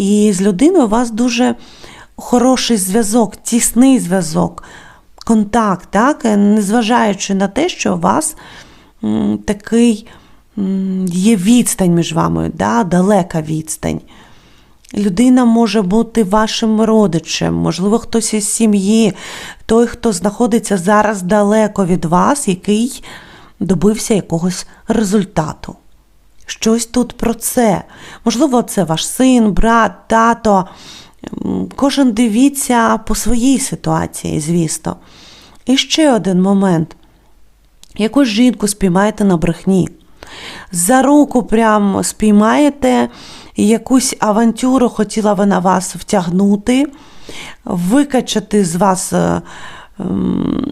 І з людиною у вас дуже хороший зв'язок, тісний зв'язок, контакт, так? Незважаючи на те, що у вас такий є відстань між вами, да? далека відстань. Людина може бути вашим родичем, можливо, хтось із сім'ї, той, хто знаходиться зараз далеко від вас, який добився якогось результату. Щось тут про це. Можливо, це ваш син, брат, тато. Кожен дивіться по своїй ситуації, звісно. І ще один момент. Якусь жінку спіймаєте на брехні. За руку прям спіймаєте, якусь авантюру хотіла вона вас втягнути, викачати з вас е,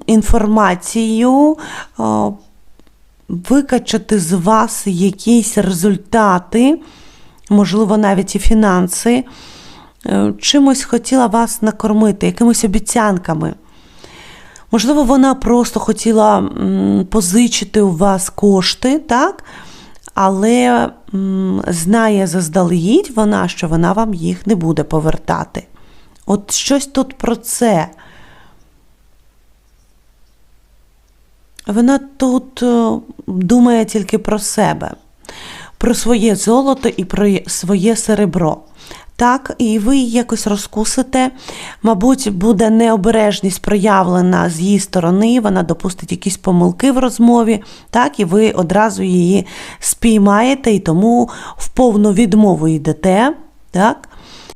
інформацію, е, викачати з вас якісь результати, можливо, навіть і фінанси. Е, Чимось хотіла вас накормити, якимись обіцянками. Можливо, вона просто хотіла позичити у вас кошти, так? але знає заздалегідь вона, що вона вам їх не буде повертати. От щось тут про це. Вона тут е, думає тільки про себе, про своє золото і про своє серебро. Так, і ви її якось розкусите. Мабуть, буде необережність проявлена з її сторони, вона допустить якісь помилки в розмові, так, і ви одразу її спіймаєте, і тому в повну відмову йдете. Так?